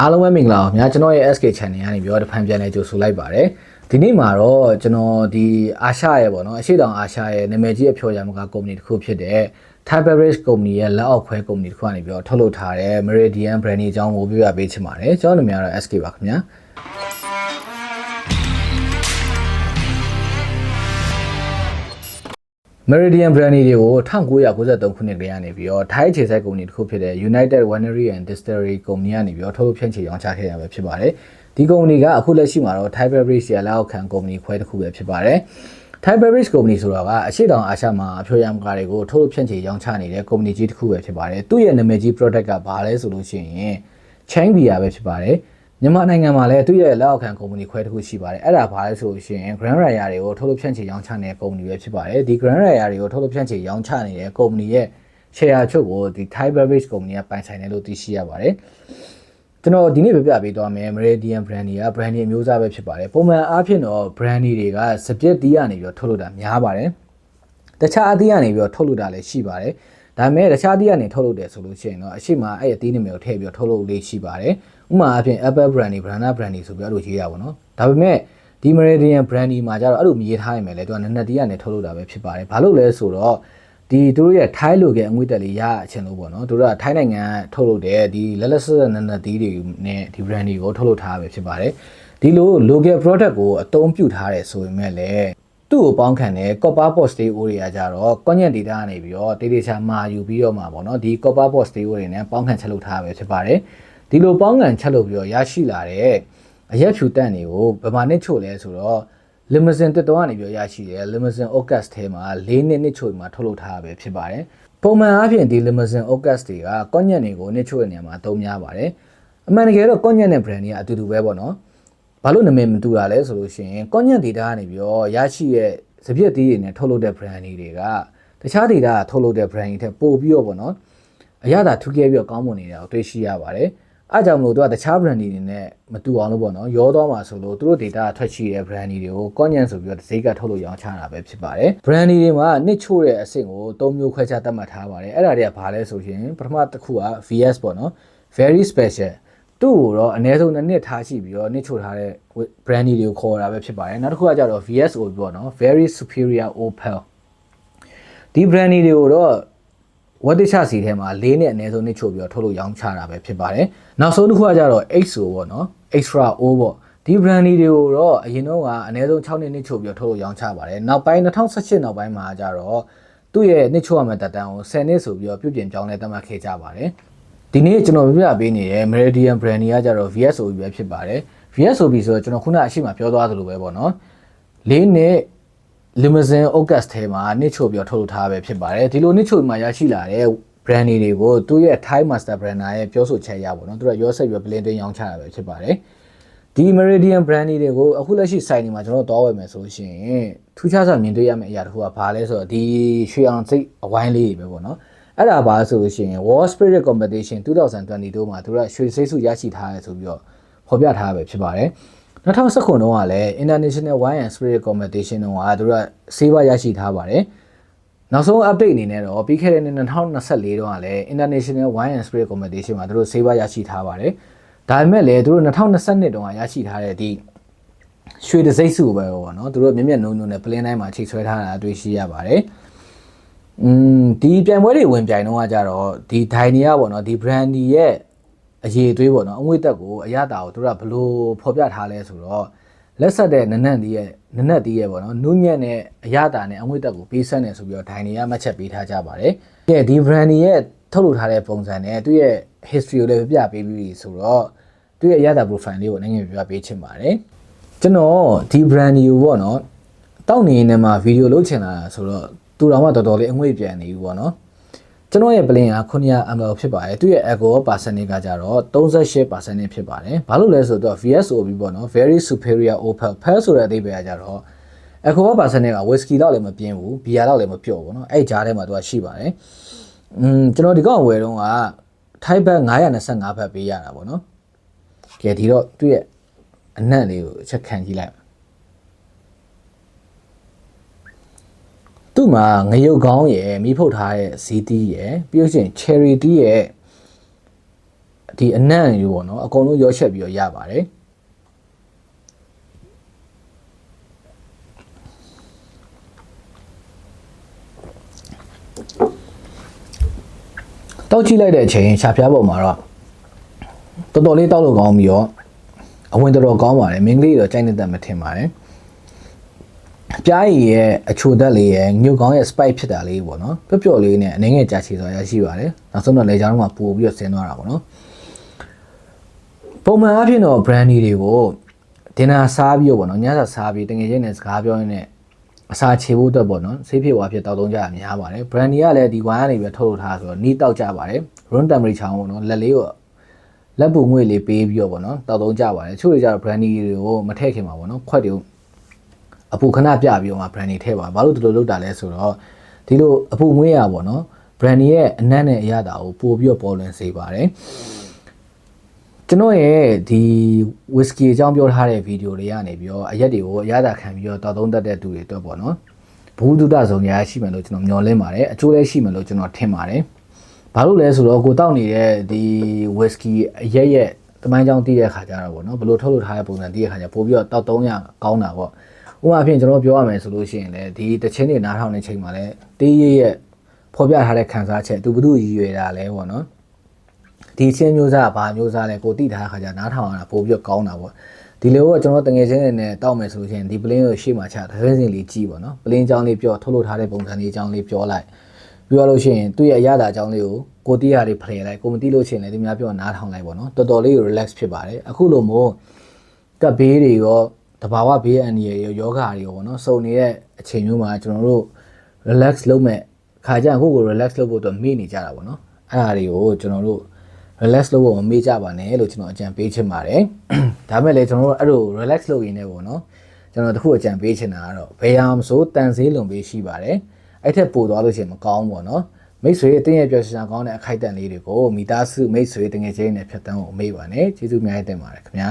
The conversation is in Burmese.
အားလုံးပဲမင်္ဂလာပါခင်ဗျာကျွန်တော်ရဲ့ SK channel ကနေပြီးတော့တဖန်ပြန်လဲကြိုဆိုလိုက်ပါတယ်ဒီနေ့မှာတော့ကျွန်တော်ဒီအာရှရဲ့ပေါ့နော်အရှိတောင်အာရှရဲ့နာမည်ကြီးအဖျော်ရမကကုမ္ပဏီတစ်ခုဖြစ်တဲ့ Thai Beverage ကုမ္ပဏီရဲ့လက်အောက်ခွဲကုမ္ပဏီတစ်ခုကနေပြီးတော့ထုတ်လုပ်ထားတဲ့ Meridian Brand အကြောင်းကိုပြောပြပေးချင်ပါတယ်ကျွန်တော်နာမည်ကတော့ SK ပါခင်ဗျာ Meridian Brand တွေကို1993ခုနှစ်ကကနေပြီးတော့ Thai ခြေစိုက်ကုမ္ပဏီတစ်ခုဖြစ်တဲ့ United Winery and Distillery ကုမ္ပဏီကနေပြီးတော့ထုတ်လုပ်ဖြန့်ချီရောင်းချခဲ့ရပဲဖြစ်ပါတယ်။ဒီကုမ္ပဏီကအခုလက်ရှိမှာတော့ Thai Beverage ရဲ့လက်အောက်ခံကုမ္ပဏီခွဲတစ်ခုပဲဖြစ်ပါတယ်။ Thai Beverage ကုမ္ပဏီဆိုတာကအရှိတောင်အာရှမှာအဖျော်ယမကားတွေကိုထုတ်လုပ်ဖြန့်ချီရောင်းချနေတဲ့ကုမ္ပဏီကြီးတစ်ခုပဲဖြစ်ပါတယ်။သူ့ရဲ့နာမည်ကြီး product ကဘာလဲဆိုလို့ရှိရင် Chang Beer ပဲဖြစ်ပါတယ်။ မြန်မာနိုင်ငံမှာလည်းသူ့ရဲ့လက်အောက်ခံကုမ္ပဏီခွဲတစ်ခုရှိပါတယ်အဲ့ဒါဘာလဲဆိုလို့ရှိရင် Grand Raya တွေကိုထုတ်လုပ်ဖြန့်ချီရောင်းချနေတဲ့ကုမ္ပဏီပဲဖြစ်ပါတယ်ဒီ Grand Raya တွေကိုထုတ်လုပ်ဖြန့်ချီရောင်းချနေတဲ့ကုမ္ပဏီရဲ့ share ချုပ်ကိုဒီ Thai Beverage ကုမ္ပဏီကပိုင်ဆိုင်တယ်လို့သိရှိရပါတယ်ကျွန်တော်ဒီနေ့ပြပြပေးသွားမယ် Meridian Brandy က Brandy အမျိုးအစားပဲဖြစ်ပါတယ်ပုံမှန်အားဖြင့်တော့ Brandy တွေကစပစ်တီးကနေပြီးတော့ထုတ်လုပ်တာများပါတယ်တခြားအသီးကနေပြီးတော့ထုတ်လုပ်တာလည်းရှိပါတယ်ဒါပေမဲ့တခြားအသီးကနေထုတ်လုပ်တယ်ဆိုလို့ရှိရင်တော့အရှိမအဲ့အသီးနာမည်ကိုထည့်ပြီးတော့ထုတ်လုပ်လေးရှိပါတယ် ဥပမာအဖြစ် Apple Brandy, Brana Brandy ဆိုပြီးအဲ့လိုရေးရပါတော့ဒါပေမဲ့ဒီ Meridian Brandy မှာကျတော့အဲ့လိုမရေးထားရင်ပဲလေသူကနက်နက်တီးကနေထုတ်လုပ်တာပဲဖြစ်ပါတယ်ဘာလို့လဲဆိုတော့ဒီသူတို့ရဲ့ထိုင်းလိုကအငွေတက်လေးရအချင်းလို့ပေါ့နော်သူတို့ကထိုင်းနိုင်ငံထုတ်လုပ်တဲ့ဒီလက်လက်ဆက်ဆက်နက်နက်တီးတွေနဲ့ဒီ brandy ကိုထုတ်လုပ်ထားတာပဲဖြစ်ပါတယ်ဒီလို local product ကိုအသုံးပြုထားတယ်ဆိုပေမဲ့လည်းသူ့ကိုပေါင်းခံတဲ့ copper pot stay o တွေကကြတော့ content data ကနေပြီးတော့တေးသေးချာမာယူပြီးတော့မှာပေါ့နော်ဒီ copper pot stay o တွေနဲ့ပေါင်းခံချက်လုပ်ထားတာပဲဖြစ်ပါတယ် ဒီလိုပေါင်းခံချက်လုပ်ပြီးတော့ရရှိလာတဲ့အရက်ဖြူတန့်တွေကိုဗမာနစ်ချို့လဲဆိုတော့ limousine တက်တော့ကနေပြီးရရှိတယ် limousine August ထဲမှာ၄နှစ်နှစ်ချို့မှာထုတ်လုပ်ထားတာပဲဖြစ်ပါတယ်ပုံမှန်အားဖြင့်ဒီ limousine August တွေကကွန်ညက်တွေကိုနှစ်ချို့ရဲ့နေရာမှာအသုံးများပါတယ်အမှန်တကယ်တော့ကွန်ညက်နဲ့ brand တွေကအတူတူပဲပေါ့နော်ဘာလို့နာမည်မတူတာလဲဆိုလို့ရှိရင်ကွန်ညက် data ကနေပြီးတော့ရရှိရဲ့စပြည့်တီးတွေနဲ့ထုတ်လုပ်တဲ့ brand တွေကတခြား data ကထုတ်လုပ်တဲ့ brand တွေထက်ပိုပြီးတော့ပေါ့နော်အရသာထူးကဲပြီးတော့ကောင်းမွန်နေတာကိုတွေ့ရှိရပါတယ် အားကြောင့်မလို့သူကတခြား brand တွေနဲ့မတူအောင်လို့ပေါ့နော်ရောသွားမှာဆိုလို့သူတို့ data ထွက်ရှိတဲ့ brand တွေကို content ဆိုပြီးတော့ဈေးကထုတ်လို့ရောင်းချတာပဲဖြစ်ပါတယ် brand တွေမှာနှစ်ချို့တဲ့အဆင့်ကို၃မျိုးခွဲခြားသတ်မှတ်ထားပါတယ်အဲ့ဒါတွေကဘာလဲဆိုရင်ပထမတစ်ခုက VS ပေါ့နော် very special သူ့ကိုတော့အနည်းဆုံးနှစ်နှစ်ထားရှိပြီးတော့နှစ်ချို့ထားတဲ့ brand တွေကိုခေါ်တာပဲဖြစ်ပါတယ်နောက်တစ်ခုကကြတော့ VSO ပေါ့နော် very superior opal ဒီ brand တွေကိုတော့ ဝတ်တချစီထဲမှာ၄နဲ့အနည်းဆုံးနှစ်ချို့ပြီးတော့ထုတ်လို့ရောင်းချတာပဲဖြစ်ပါတယ်။နောက်ဆုံးတစ်ခုကကြတော့ XO ပေါ့နော် extra O ပေါ့ဒီ brand တွေကိုတော့အရင်တော့ကအနည်းဆုံး6နှစ်နှစ်ချို့ပြီးတော့ထုတ်လို့ရောင်းချပါတယ်။နောက်ပိုင်း2018နောက်ပိုင်းမှာကြတော့သူ့ရဲ့နှစ်ချို့ရမယ့်တက်တန်းကို10နှစ်ဆိုပြီးတော့ပြုပြင်ပြောင်းလဲသတ်မှတ်ခဲ့ကြပါတယ်။ဒီနေ့ကျွန်တော်ပြပြပေးနေတဲ့ Meridian brand တွေကကြတော့ VSOB ပဲဖြစ်ပါတယ်။ VSOB ဆိုတော့ကျွန်တော်ခုနအရှိမပြောသွားသလိုပဲပေါ့နော်။၄နှစ် limousine August ထဲမှာနှစ်ချို့ပြီးထုတ်လုပ်ထားပဲဖြစ်ပါတယ်ဒီလိုနှစ်ချို့မှာရရှိလာတဲ့ brand တွေကိုသူ့ရဲ့ Thai Master Brander ရဲ့ပြောဆိုချက်ရပါတော့သူကရောဆက်ပြီး blend တင်ရောင်းချတာပဲဖြစ်ပါတယ်ဒီ Meridian brand တွေကိုအခုလက်ရှိ site တွေမှာကျွန်တော်တို့တောင်းဝယ်မယ်ဆိုရှင်ထူးခြားစွာမြင်တွေ့ရမယ့်အရာတစ်ခုကဘာလဲဆိုတော့ဒီရွှေအောင်စိတ်အဝိုင်းလေးတွေပဲပေါ့နော်အဲ့ဒါဘာဆိုလို့ရှိရင် World Spirit Competition 2022မှာသူကရွှေစိတ်စုရရှိထားတယ်ဆိုပြီးတော့ဖော်ပြထားတာပဲဖြစ်ပါတယ် 2019ခုတုန်းကလည်း International Wine and Spirit Competition တုန်းကသူတို့ကဆေးပါရရှိထားပါတယ်နောက်ဆုံး update အနေနဲ့တော့ပြီးခဲ့တဲ့2024တုန်းကလည်း International Wine and Spirit Competition မှာသူတို့ဆေးပါရရှိထားပါတယ်ဒါပေမဲ့လည်းသူတို့2022တုန်းကရရှိထားတဲ့ဒီရွှေတစိမ့်စုပဲပေါ့နော်သူတို့မြင့်မြတ်နုံနုံနဲ့ plane တိုင်းမှာချိတ်ဆွဲထားတာတွေ့ရှိရပါတယ်อืมဒီပြိုင်ပွဲတွေဝင်ပြိုင်တော့ကကြတော့ဒီဒိုင်နီယာပေါ့နော်ဒီ brandy ရဲ့ အရေးသွေးပေါ့နော်အငွေတက်ကိုအရတာကိုသူတို့ကဘလို့ဖော်ပြထားလဲဆိုတော့လက်ဆက်တဲ့နနန့်တီးရဲ့နနက်တီးရဲ့ပေါ့နော်နုညက်နဲ့အရတာနဲ့အငွေတက်ကိုပေးဆက်နေဆိုပြီးတော့ဒိုင်နီယာမှတ်ချက်ပေးထားကြပါတယ်။ဒီဒီ brand ရဲ့ထုတ်လုပ်ထားတဲ့ပုံစံနဲ့သူ့ရဲ့ history ကိုလည်းပြပြပေးပြီးဆိုတော့သူ့ရဲ့အရတာ profile လေးကိုနိုင်ငံပြပြပေးချင်ပါတယ်။ကျွန်တော်ဒီ brand ကိုပေါ့နော်တောက်နေနေမှာဗီဒီယိုလုပ်ချင်တာဆိုတော့သူတော်မှတော်တော်လေးအငွေ့ပြန်နေပြီပေါ့နော်။ ကျွန်တော်ရဲ့ plane က900 ml ဖြစ်ပါတယ်သူရဲ့ echo percentage ကကြတော့38%ဖြစ်ပါတယ်ဘာလို့လဲဆိုတော့ VSOP ပေါ့နော် very superior opal pearl ဆိုတဲ့အဓိပ္ပာယ်ကကြတော့ echo percentage က whisky တော့လည်းမပြင်းဘူး beer တော့လည်းမပျော့ဘူးเนาะအဲ့ကြားထဲမှာသူကရှိပါတယ်อืมကျွန်တော်ဒီကောင်ဝယ်တော့က type bag 925ဖက်ပေးရတာပေါ့နော်ကဲဒီတော့သူ့ရဲ့အနံ့လေးကိုချက်ခံကြည့်လိုက် သူ့မှာငရုတ်ကောင်းရယ်မိဖုတ်ထားတဲ့ဇီးတီးရယ်ပြီးလို့ရှိရင် cherry tea ရယ်ဒီအနံ့တွေပေါ့နော်အကုန်လုံးရောချက်ပြီးတော့ရပါတယ်တောက်ကြည့်လိုက်တဲ့အချိန်ရှာဖျားပုံမှာတော့တော်တော်လေးတောက်လို့ကောင်းပြီးတော့အဝင်တော်တော်ကောင်းပါတယ်မင်းကလေးတော့ကြိုက်နေတဲ့မထင်ပါတယ် ပြားရည်ရဲ့အချိုသက်လေးရဲ့ညှို့ကောင်းရဲ့ spike ဖြစ်တာလေးပေါ့နော်ပျော့ပျော့လေးနဲ့အနေငယ်ကြာချီစွာရရှိပါတယ်နောက်ဆုံးတော့လေချောင်းမှာပို့ပြီးတော့ဆင်းသွားတာပေါ့နော်ပုံမှန်အားဖြင့်တော့ brandy တွေကိုဒင်နာစားပြီးတော့ပေါ့နော်ညစာစားပြီးတကယ်ချင်းနဲ့စကားပြောရင်းနဲ့အစာချေဖို့အတွက်ပေါ့နော်ဆေးဖြစ်ဝါဖြစ်တောက်သုံးကြရများပါတယ် brandy ကလည်းဒီဝိုင်းကနေပဲထုတ်လို့ထားဆိုတော့နီးတောက်ကြပါတယ် room temperature ပေါ့နော်လက်လေးကိုလက်ပူငွေလေးပေးပြီးတော့ဗောနော်တောက်သုံးကြပါတယ်ချို့တွေကျတော့ brandy တွေကိုမထည့်ခင်ပါဗောနော်ခွက်တွေကို အပူခဏပြပြီးတော့မှ brandy ထည့်ပါဘာလို့ဒီလိုလုပ်တာလဲဆိုတော့ဒီလိုအပူငွေရဗောနော် brandy ရဲ့အနက်နဲ့အရသာကိုပို့ပြီးတော့ပေါ်လွင်စေပါတယ်ကျွန်တော်ရဲ့ဒီ whisky အကြောင်းပြောထားတဲ့ဗီဒီယိုတွေကနေပြီးတော့အရက်တွေကိုအရသာခံပြီးတော့တောက်သုံးတတ်တဲ့သူတွေအတွက်ပေါ့နော်ဘူးဒုဒဆောင်ရရှိမယ်လို့ကျွန်တော်မျှော်လင့်ပါတယ်အကျိုးလည်းရှိမယ်လို့ကျွန်တော်ထင်ပါတယ်ဘာလို့လဲဆိုတော့ကိုတောက်နေတဲ့ဒီဝစ်စကီအရက်ရက်တမိုင်းကြောင်းတည်တဲ့ခါကျတော့ဗောနော်ဘယ်လိုထုတ်လုပ်ထားတဲ့ပုံစံတည်တဲ့ခါကျပို့ပြီးတော့တောက်300ကောင်းတာဗော ဥပမာအဖြစ်ကျွန်တော်ပြောရမယ်ဆိုလို့ရှိရင်လည်းဒီတချင်းတွေနားထောင်နေချိန်မှာလည်းတေးရရဲ့ဖော်ပြထားတဲ့ခံစားချက်သူဘု து ရည်ရွယ်တာလဲဗောနော်ဒီချင်းမျိုးစားကဘာမျိုးစားလဲကိုတည်ထားတဲ့ခါကျနားထောင်ရတာပို့ပြီးတော့ကောင်းတာဗောဒီလိုကကျွန်တော်တငယ်ချင်းတွေနဲ့တောက်မယ်ဆိုလို့ရှိရင်ဒီပလင်းကိုရှေ့မှာချတစ်စင်းစင်းလေးကြည့်ဗောနော်ပလင်းကြောင်းလေးပြောထုတ်လုပ်ထားတဲ့ပုံစံလေးအကြောင်းလေးပြောလိုက်ပြောလို့ရှိရင်သူ့ရဲ့အရသာအကြောင်းလေးကိုကိုတီးရတွေဖလှယ်လိုက်ကိုမတီးလို့ရှိရင်လည်းဒီများပြောနားထောင်လိုက်ပေါ့နော်တော်တော်လေး relax ဖြစ်ပါတယ်အခုလိုမျိုးကပ်ဘေးတွေရော တဘာဝဘေးအန္တရာယ်ရောယောဂါတွေရောပေါ့နော်စုံနေတဲ့အချိန်မျိုးမှာကျွန်တော်တို့ relax လုပ်မဲ့ခါကြအခုကို relax လုပ်ဖို့အတွက်မေ့နေကြတာပေါ့နော်အဲ့ဒါတွေကိုကျွန်တော်တို့ relax လုပ်ဖို့မမေ့ကြပါနဲ့လို့ကျွန်တော်အကြံပေးချင်ပါတယ်ဒါမဲ့လည်းကျွန်တော်တို့အဲ့လို relax လုပ်ရင်းနဲ့ပေါ့နော်ကျွန်တော်တခုအကြံပေးချင်တာကတော့ဘယ်ဟာမဆိုတန်ဆေးလွန်ပေးရှိပါတယ်အဲ့ထက်ပိုသွားလို့ရှိရင်မကောင်းဘူးပေါ့နော်မိတ်ဆွေအတင်းရဲ့ပြောချင်တာကောင်းတဲ့အခိုက်အတန့်လေးတွေကိုမိသားစုမိတ်ဆွေတငယ်ချင်းတွေနဲ့ဖြတ်တန်းဖို့အမေ့ပါနဲ့ကျေးဇူးများတင်ပါတယ်ခင်ဗျာ